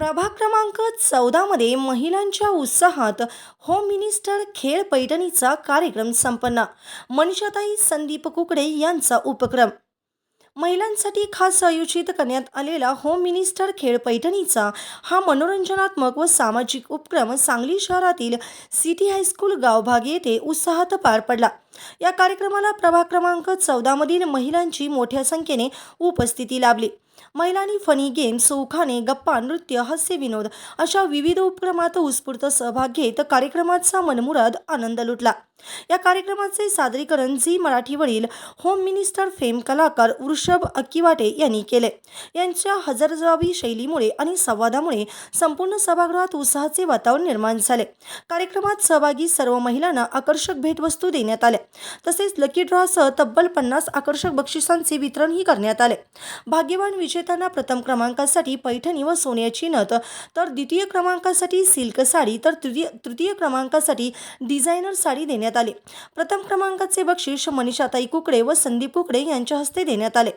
प्रभाग क्रमांक चौदामध्ये महिलांच्या उत्साहात होम मिनिस्टर खेळ पैठणीचा कार्यक्रम संपन्न. मनीषाताई संदीप कुकडे यांचा उपक्रम. महिलांसाठी खास आयोजित करण्यात आलेला होम मिनिस्टर खेळ पैठणीचा हा मनोरंजनात्मक व सामाजिक उपक्रम सांगली शहरातील सिटी हायस्कूल गावभाग येथे उत्साहात पार पडला. या कार्यक्रमाला प्रभाग क्रमांक चौदामधील महिलांची मोठ्या संख्येने उपस्थिती लाभली. महिलांनी फनी गेम्स उखाणे गप्पा नृत्य हास्य विनोद अशा विविध उपक्रमात उत्स्फूर्त सहभाग घेत कार्यक्रमाचा मनमुराद आनंद लुटला. या कार्यक्रमाचे सादरीकरण झी मराठीवरील होम मिनिस्टर फेम कलाकार वृषभ अक्किवाटे यांनी केले. यांच्या हजरजबाबी शैलीमुळे आणि संवादामुळे संपूर्ण सभागृहात उत्साहाचे वातावरण निर्माण झाले. कार्यक्रमात सहभागी सर्व महिलांना आकर्षक भेटवस्तू देण्यात आल्या. तसेच लकी ड्रॉसह तब्बल पन्नास आकर्षक बक्षिसांचे वितरणही करण्यात आले. भाग्यवान विजेत्यांना प्रथम क्रमांकासाठी पैठणी व सोन्याची नथ तर द्वितीय क्रमांकासाठी सिल्क साडी तर तृतीय तृतीय क्रमांकासाठी डिझायनर साडी देण्यात आली. प्रथम क्रमांकाचे बक्षीस मनीषाताई कुकडे व संदीप कुकडे यांच्या हस्ते देण्यात आले.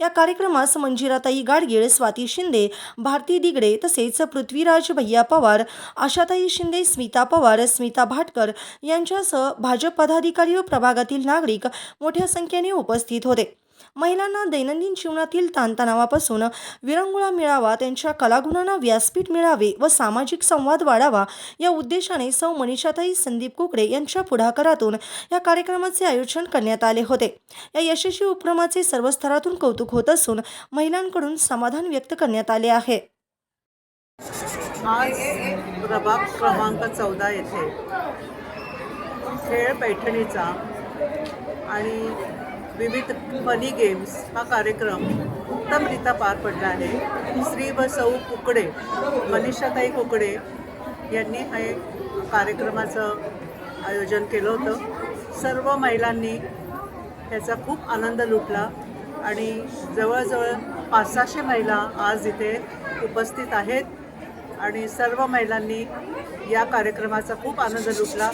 या कार्यक्रमास मंजिराताई गाडगीळ स्वाती शिंदे भारती दिगडे तसेच पृथ्वीराज भैया पवार आशाताई शिंदे स्मिता पवार स्मिता भाटकर यांच्यासह भाजप पदाधिकारी व प्रभागातील नागरिक मोठ्या संख्येने उपस्थित होते. महिलांना दैनंदिन जीवनातील ताणतणावापासून विरंगुळा मिळावा त्यांच्या कलागुणांना व्यासपीठ मिळावे व सामाजिक संवाद वाढावा या उद्देशाने सौ मनीषाताई संदीप कुकडे यांच्या पुढाकारातून या कार्यक्रमाचे आयोजन करण्यात आले होते. या यशस्वी उपक्रमाचे सर्व स्तरातून कौतुक होत असून महिलांकडून समाधान व्यक्त करण्यात आले आहे. आज प्रभाग क्रमांक चौदा येथे खेळ पैठणीचा आणि विविध फनी गेम्स हा कार्यक्रम उत्तमरित्या पार पडला आहे. श्री व सौ कुकडे मनीषाताई कुकडे यांनी हे कार्यक्रमाचं आयोजन केलं होतं. सर्व महिलांनी ह्याचा खूप आनंद लुटला आणि जवळजवळ पाच सहाशे महिला आज इथे उपस्थित आहेत आणि सर्व महिलांनी या कार्यक्रमाचा खूप आनंद लुटला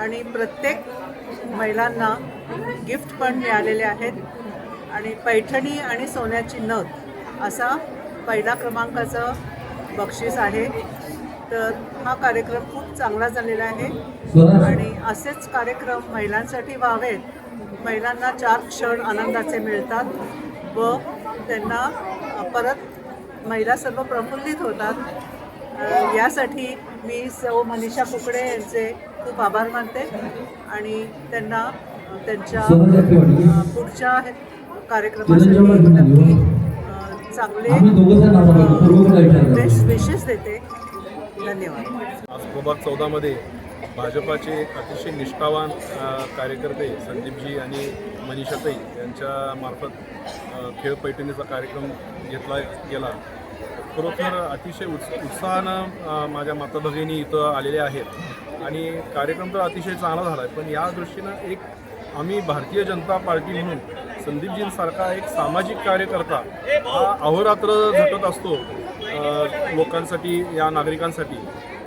आणि प्रत्येक महिलांना गिफ्ट पण मिळालेले आहेत. आणि पैठणी आणि सोन्याची नथ असा पहिला क्रमांकाचं बक्षीस आहे. तर हा कार्यक्रम खूप चांगला झालेला आहे. आणि असेच कार्यक्रम महिलांसाठी व्हावेत. महिलांना चार क्षण आनंदाचे मिळतात व त्यांना परत महिला सर्व प्रफुल्लित होतात. यासाठी मी सौ मनीषा कुकडे यांचे खूप आभार मानते आणि त्यांना त्यांच्या पुढच्या कार्यक्रमासाठी नक्की चांगले बेस्ट विशेष देते. धन्यवाद. आज प्रभाग चौदामध्ये भाजपाचे अतिशय निष्ठावान कार्यकर्ते संदीपजी आणि मनीषाताई यांच्या मार्फत अ, खेळ पैठणीचा कार्यक्रम घेतला गेला. खरोखर अतिशय उत्स उत्साहानं माझ्या माता भगिनी इथं आलेल्या आहेत. आणि कार्यक्रम तर अतिशय चांगला झाला आहे पण या दृष्टीनं एक आम्ही भारतीय जनता पार्टी म्हणून संदीपजींसारखा एक सामाजिक कार्यकर्ता हा अहोरात्र झटत असतो लोकांसाठी या नागरिकांसाठी.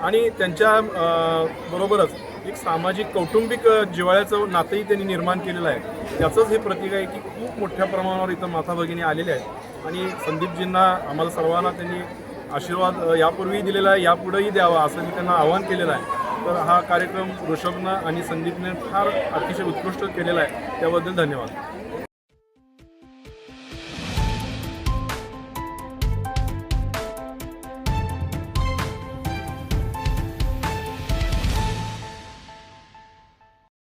आणि त्यांच्या बरोबरच एक सामाजिक कौटुंबिक जिवाळ्याचं नातंही त्यांनी निर्माण केलेलं आहे. त्याचंच हे प्रतीक आहे की खूप मोठ्या प्रमाणावर इथं माता भगिनी आलेल्या आहेत. आणि संदीपजींना आम्हाला सर्वांना त्यांनी आशीर्वाद यापूर्वीही दिलेला आहे यापुढेही द्यावा असं मी त्यांना आवाहन केलेलं आहे. तर हा कार्यक्रम ऋषभनं आणि संदीपने फार अतिशय उत्कृष्ट केलेला आहे. त्याबद्दल धन्यवाद.